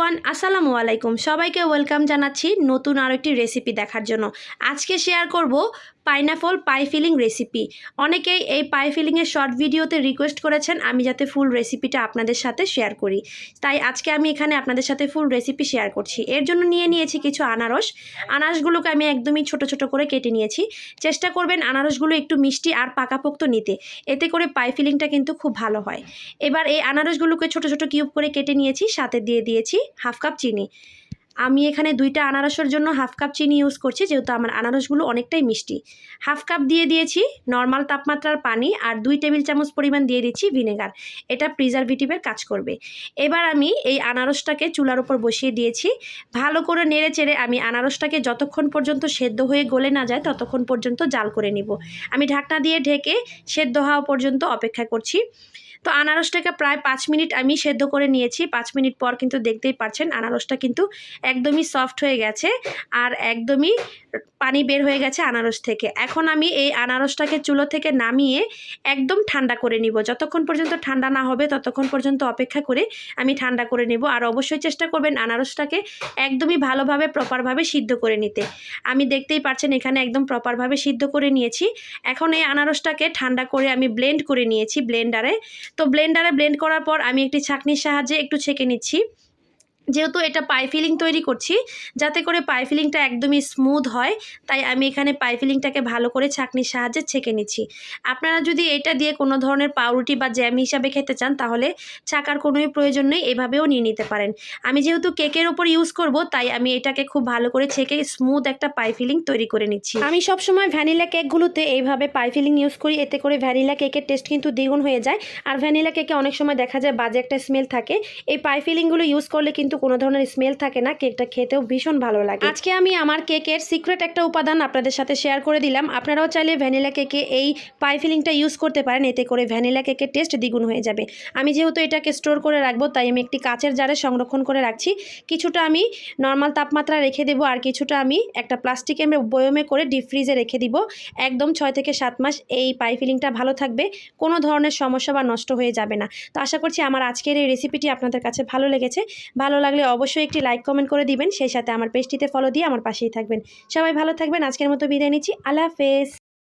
Everyone আসসালামু আলাইকুম। সবাইকে ওয়েলকাম জানাচ্ছি নতুন আরও একটি রেসিপি দেখার জন্য। আজকে শেয়ার করব পাইনাপল পাই ফিলিং রেসিপি অনেকেই এই পাই ফিলিংয়ের শর্ট ভিডিওতে রিকোয়েস্ট করেছেন আমি যাতে ফুল রেসিপিটা আপনাদের সাথে শেয়ার করি। তাই আজকে আমি এখানে আপনাদের সাথে ফুল রেসিপি শেয়ার করছি। এর জন্য নিয়ে নিয়েছি কিছু আনারস। আনারসগুলোকে আমি একদমই ছোট ছোট করে কেটে নিয়েছি। চেষ্টা করবেন আনারসগুলো একটু মিষ্টি আর পাকাপোক্ত নিতে। এতে করে পাই ফিলিংটা কিন্তু খুব ভালো হয়। এবার এই আনারসগুলোকে ছোট ছোট কিউব করে কেটে নিয়েছি, সাথে দিয়ে দিয়েছি। হাফ কাপ চিনি। আমি এখানে দুইটা আনারসের জন্য হাফ কাপ চিনি ইউজ করছি, যেহেতু আমার আনারসগুলো অনেকটাই মিষ্টি। হাফ কাপ দিয়ে দিয়েছি নর্মাল তাপমাত্রার পানি আর দুই টেবিল চামচ পরিমাণ দিয়ে দিচ্ছি ভিনেগার এটা প্রিজারভেটিভের কাজ করবে। এবার আমি এই আনারসটাকে চুলার উপর বসিয়ে দিয়েছি। ভালো করে নেড়ে চেড়ে আমি আনারসটাকে যতক্ষণ পর্যন্ত সেদ্ধ হয়ে গলে না যায়, ততক্ষণ পর্যন্ত জাল করে নিব। আমি ঢাকনা দিয়ে ঢেকে সেদ্ধ হওয়া পর্যন্ত অপেক্ষা করছি। তো আনারসটাকে প্রায় পাঁচ মিনিট আমি সেদ্ধ করে নিয়েছি। পাঁচ মিনিট পর কিন্তু দেখতেই পাচ্ছেন আনারসটা কিন্তু একদমই সফট হয়ে গেছে আর একদমই পানি বের হয়ে গেছে আনারস থেকে। এখন আমি এই আনারসটাকে চুলো থেকে নামিয়ে একদম ঠান্ডা করে নিব। যতক্ষণ পর্যন্ত ঠান্ডা না হবে ততক্ষণ পর্যন্ত অপেক্ষা করে আমি ঠান্ডা করে নেব আর অবশ্যই চেষ্টা করবেন আনারসটাকে একদমই ভালোভাবে প্রপারভাবে সিদ্ধ করে নিতে। আমি দেখতেই পাচ্ছেন এখানে একদম প্রপারভাবে সিদ্ধ করে নিয়েছি। এখন এই আনারসটাকে ঠান্ডা করে আমি ব্লেন্ড করে নিয়েছি ব্লেন্ডারে তো ব্লেন্ডারে ব্লেন্ড করার পর আমি একটি ছাঁকনির সাহায্যে একটু ছেঁকে নিচ্ছি। যেহেতু এটা পাই ফিলিং তৈরি করছি, যাতে করে পাই ফিলিংটা একদমই স্মুথ হয়, তাই আমি এখানে পাই ফিলিংটাকে ভালো করে ছাঁকনির সাহায্যে ছেঁকে নিচ্ছি। আপনারা যদি এটা দিয়ে কোনো ধরনের পাউরুটি বা জ্যাম হিসাবে খেতে চান, তাহলে ছাকার কোনোই প্রয়োজন নেই, এভাবেও নিয়ে নিতে পারেন। আমি যেহেতু কেকের ওপর ইউজ করব, তাই আমি এটাকে খুব ভালো করে ছেঁকে স্মুথ একটা পাই ফিলিং তৈরি করে নিচ্ছি। আমি সবসময় ভ্যানিলা কেকগুলোতে এইভাবে পাই ফিলিং ইউজ করি, এতে করে ভ্যানিলা কেকের টেস্ট কিন্তু দ্বিগুণ হয়ে যায়। আর ভ্যানিলা কেকে অনেক সময় দেখা যায় বাজে একটা স্মেল থাকে। এই পাই ফিলিংগুলো ইউজ করলে কিন্তু কোনো ধরনের স্মেল থাকে না, কেকটা খেতেও ভীষণ ভালো লাগে। আজকে আমি আমার কেকের সিক্রেট একটা উপাদান আপনাদের সাথে শেয়ার করে দিলাম। আপনারাও চাইলে ভ্যানিলা কেকে এই পাই ফিলিংটা ইউজ করতে পারেন, এতে করে ভ্যানিলা কেকের টেস্ট দ্বিগুণ হয়ে যাবে। আমি যেহেতু এটাকে স্টোর করে রাখব, তাই আমি একটি কাচের জারে সংরক্ষণ করে রাখছি। কিছুটা আমি নর্মাল তাপমাত্রা রেখে দেবো, আর কিছুটা আমি একটা প্লাস্টিকে বয়মে করে ডিপ ফ্রিজে রেখে দিব। একদম ছয় থেকে সাত মাস এই পাই ফিলিংটা ভালো থাকবে, কোনো ধরনের সমস্যা বা নষ্ট হয়ে যাবে না। তো আশা করছি আমার আজকের এই রেসিপিটি আপনাদের কাছে ভালো লেগেছে। ভালো লাগলে অবশ্যই একটি লাইক কমেন্ট করে দিবেন। সেই সাথে আমার পেজটিতে ফলো দিয়ে আমার পাশেই থাকবেন। সবাই ভালো থাকবেন। আজকের মতো বিদায় নিচ্ছি। আল্লাহ হাফেজ।